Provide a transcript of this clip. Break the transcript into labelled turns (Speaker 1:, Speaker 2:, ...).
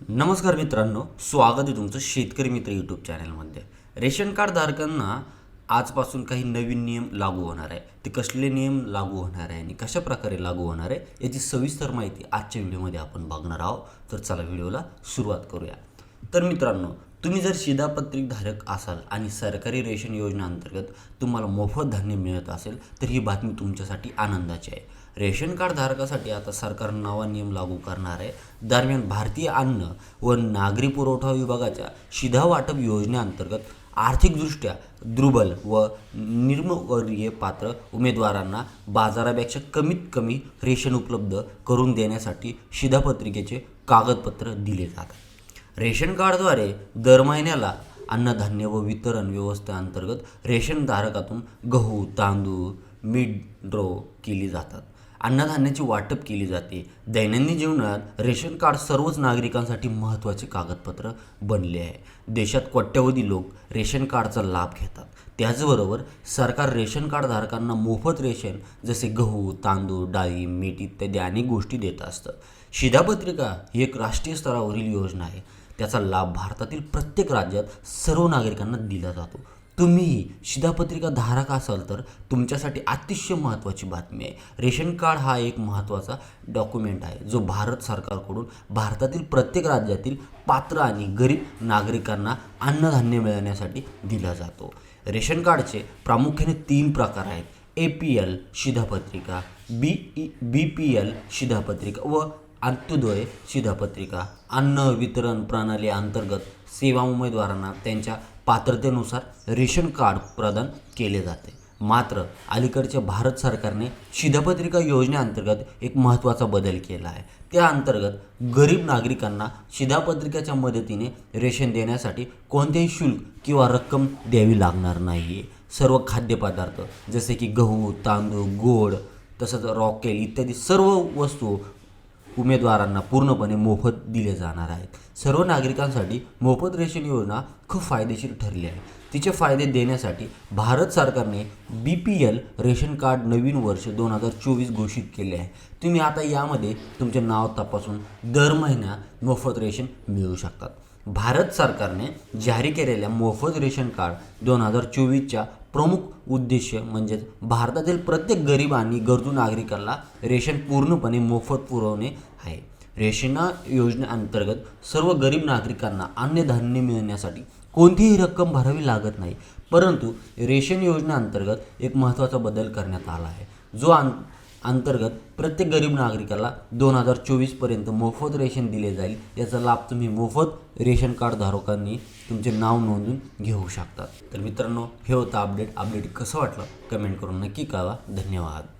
Speaker 1: नमस्कार मित्रांनो स्वागत आहे तुमचं शेतकरी मित्र यूट्यूब चॅनलमध्ये रेशन कार्ड धारकांना आजपासून काही नवीन नियम लागू होणार आहे. ते कसले नियम लागू होणार आहे आणि कशा प्रकारे लागू होणार आहे याची सविस्तर माहिती आजच्या व्हिडिओमध्ये आपण बघणार आहोत. तर चला व्हिडिओला सुरुवात करूया. तर मित्रांनो तुम्ही जर शिधापत्रिक धारक असाल आणि सरकारी रेशन योजनेअंतर्गत तुम्हाला मोफत धान्य मिळत असेल तर ही बातमी तुमच्यासाठी आनंदाची आहे. रेशन कार्ड धारकासाठी आता सरकार नवा नियम लागू करणार आहे. दरम्यान भारतीय अन्न व नागरी पुरवठा विभागाच्या शिधा वाटप योजनेअंतर्गत आर्थिकदृष्ट्या दुर्बल व निम्नवर्गीय पात्र उमेदवारांना बाजारापेक्षा कमीत कमी रेशन उपलब्ध करून देण्यासाठी शिधापत्रिकेचे कागदपत्र दिले जातात. रेशन कार्डद्वारे दर महिन्याला अन्नधान्य व वितरण व्यवस्थेअंतर्गत रेशन धारकातून गहू तांदूळ मीठ ड्रो केली जातात. अन्नधान्याची वाटप केली जाते. दैनंदिन जीवनात रेशन कार्ड सर्वच नागरिकांसाठी महत्त्वाचे कागदपत्र बनले आहे. देशात कोट्यवधी लोक रेशन कार्डचा लाभ घेतात. त्याचबरोबर सरकार रेशन कार्डधारकांना मोफत रेशन जसे गहू तांदूळ डाळी मीठ इत्यादी अनेक गोष्टी देत असतं. शिधापत्रिका ही एक राष्ट्रीय स्तरावरील योजना आहे. त्याचा लाभ भारतातील प्रत्येक राज्यात सर्व नागरिकांना दिला जातो. तुम्हीही शिधापत्रिका धारक असाल तर तुमच्यासाठी अतिशय महत्त्वाची बातमी आहे. रेशन कार्ड हा एक महत्त्वाचा डॉक्युमेंट आहे जो भारत सरकारकडून भारतातील प्रत्येक राज्यातील पात्र आणि गरीब नागरिकांना अन्नधान्य मिळवण्यासाठी दिला जातो. रेशन कार्डचे प्रामुख्याने तीन प्रकार आहेत. ए पी एल शिधापत्रिका B E B P L शिधापत्रिका व अंत्योदय शिधापत्रिका अन्न वितरण प्रणाली अंतर्गत सेवा उमेदवारांना त्यांच्या पात्रतेनुसार रेशन कार्ड प्रदान केले जाते. मात्र अलीकडच्या भारत सरकारने शिधापत्रिका योजनेअंतर्गत एक महत्त्वाचा बदल केला आहे. त्या अंतर्गत गरीब नागरिकांना शिधापत्रिकेच्या मदतीने रेशन देण्यासाठी कोणतेही शुल्क किंवा रक्कम द्यावी लागणार नाही आहे सर्व खाद्यपदार्थ जसे की गहू तांदूळ गोड तसंच रॉकेल इत्यादी सर्व वस्तू उमेदवारांना पूर्णपणे मोफत दिले जाणार आहेत. सर्व नागरिकांसाठी मोफत रेशन योजना खूप फायदेशीर ठरली आहे. तिचे फायदे देण्यासाठी भारत सरकारने B P L ration card नवीन वर्ष दोन हजार चोवीस घोषित केले आहे. तुम्ही आता यामध्ये तुमचे नाव तपासून दर महिना मोफत रेशन मिळू शकतात. भारत सरकारने जारी केलेल्या मोफत रेशन कार्ड दोन हजार चोवीसच्या प्रमुख उद्देश म्हणजेच भारतातील प्रत्येक गरीब आणि गरजू नागरिकाला रेशन पूर्णपणे मोफत पुरवणे आहे. रेशन योजनेअंतर्गत सर्व गरीब नागरिकांना अन्नधान्य मिळण्यासाठी कोणतीही रक्कम भरावी लागत नाही परंतु रेशन योजनेअंतर्गत एक महत्त्वाचा बदल करण्यात आला आहे. जो अं अंतर्गत प्रत्येक गरीब नागरिकाला दोन हजार चोवीसपर्यंत मोफत रेशन दिले जाईल. याचा लाभ तुम्ही मोफत रेशन कार्ड धारकांनी तुमचे नाव नोंदून घेऊ शकतात तर मित्रांनो हे होतं अपडेट अपडेट कसं वाटलं? कमेंट करून नक्की कळवा. धन्यवाद.